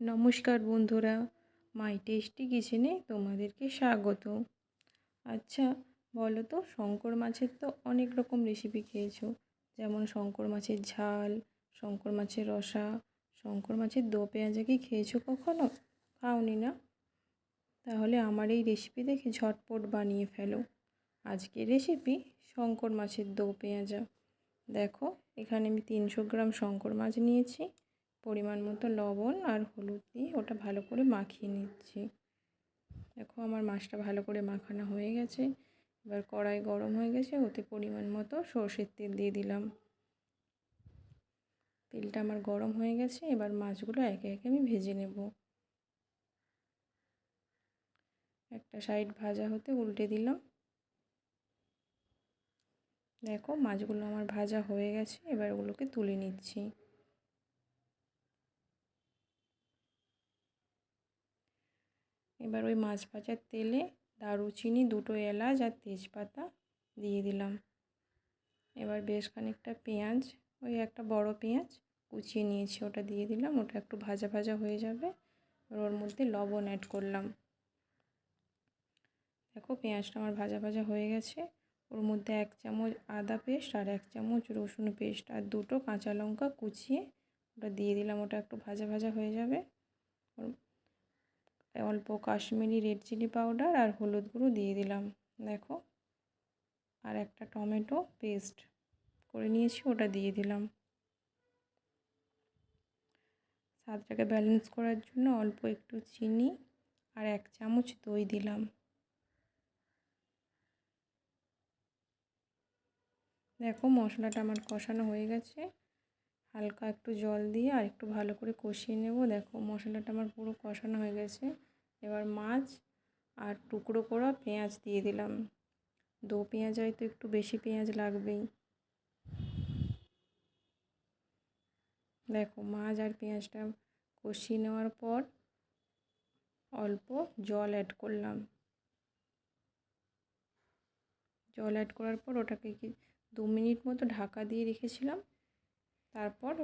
নমস্কার বন্ধুরা, মাই টেস্টি কিচেনে তোমাদেরকে স্বাগত। আচ্ছা বলো তো, শঙ্কর মাছের তো অনেক রকম রেসিপি খেয়েছো। যেমন শঙ্কর মাছের ঝাল, শঙ্কর মাছের রসা, শঙ্কর মাছের দো পেঁয়াজা কি খেয়েছো কখনো? খাওনি না? তাহলে আমার এই রেসিপি দেখে ঝটপট বানিয়ে ফেলো। আজকের রেসিপি শঙ্কর মাছের দো পেঁয়াজা। দেখো, এখানে আমি তিনশো গ্রাম শঙ্কর মাছ নিয়েছি। পরিমাণ মতো লবণ আর হলুদ দিয়ে ওটা ভালো করে মাখিয়ে নিচ্ছি। দেখো আমার মাছটা ভালো করে মাখানো হয়ে গেছে। এবার কড়াই গরম হয়ে গেছে, ওতে পরিমাণ মতো সর্ষের তেল দিয়ে দিলাম। তেলটা আমার গরম হয়ে গেছে, এবার মাছগুলো একে একে আমি ভেজে নেব। একটা সাইড ভাজা হতে উল্টে দিলাম। দেখো মাছগুলো আমার ভাজা হয়ে গেছে, এবার ওগুলোকে তুলে নিচ্ছি। এবার ওই মাছ ভাজার তেলে দারুচিনি, দুটো এলাচ আর তেজপাতা দিয়ে দিলাম। এবার বেশ খানিকটা পেঁয়াজ, ওই একটা বড় পেঁয়াজ কুচিয়ে নিয়েছি, ওটা দিয়ে দিলাম, ওটা একটু ভাজা ভাজা হয়ে যাবে। এবার ওর মধ্যে লবণ অ্যাড করলাম। দেখো পেঁয়াজটা আমার ভাজা ভাজা হয়ে গেছে। ওর মধ্যে এক চামচ আদা পেস্ট আর এক চামচ রসুন পেস্ট আর দুটো কাঁচা লঙ্কা কুচিয়ে ওটা দিয়ে দিলাম, ওটা একটু ভাজা ভাজা হয়ে যাবে। অল্প কাশ্মীরি রেড চিলি পাউডার আর হলুদ গুঁড়ো দিয়ে দিলাম, দেখো। আর একটা টমেটো পেস্ট করে নিয়েছি, ওটা দিয়ে দিলাম। স্বাদটাকে ব্যালেন্স করার জন্য অল্প একটু চিনি আর এক চামচ দই দিলাম। দেখো মশলাটা আমার কষানো হয়ে গেছে। হালকা একটু জল দিয়ে আর একটু ভালো করে কষিয়ে নেব। দেখো মশলাটা আমার পুরো কষানো হয়ে গেছে। এবার মাছ আর টুকরো করা পেঁয়াজ দিয়ে দিলাম। দো পেঁয়াজ হয়তো একটু বেশি পেঁয়াজ লাগবেই। দেখো মাছ আর পেঁয়াজটা কষিয়ে নেওয়ার পর অল্প জল অ্যাড করলাম। জল অ্যাড করার পর ওটাকে কি দু মিনিট মতো ঢাকা দিয়ে রেখেছিলাম। তারপর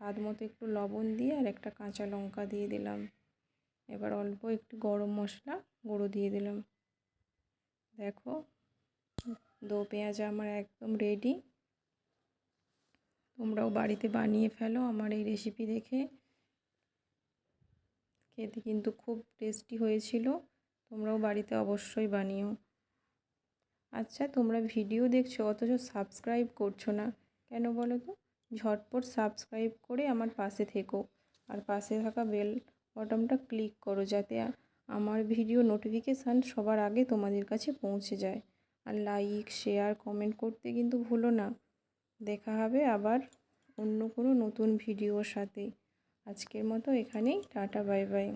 স্বাদ মতো একটু লবণ দিয়ে আর একটা কাঁচা লঙ্কা দিয়ে দিলাম। এবার অল্প একটু গরম মশলা, গুঁড়ো দিয়ে দিলাম। দেখো, দো পেঁয়াজ আমার একদম রেডি তোমরাও বাড়িতে বানিয়ে ফেলো আমার এই রেসিপি দেখে। খেতে কিন্তু খুব টেস্টি হয়েছিল, তোমরাও বাড়িতে অবশ্যই বানিও। আচ্ছা তোমরা ভিডিও দেখছ, অথচ সাবস্ক্রাইব করছ না। কেন বলো তো? ঝটপট সাবস্ক্রাইব করে আমার পাশে থেকো। আর পাশে থাকা বেল বটনটা ক্লিক করো যাতে আমার ভিডিও নোটিফিকেশান সবার আগে তোমাদের কাছে পৌঁছে যায়। আর লাইক, শেয়ার, কমেন্ট করতে কিন্তু ভুলো না। দেখা হবে আবার অন্য কোনো নতুন ভিডিওর সাথে। আজকের মতো এখানেই, টাটা, বাই বাই।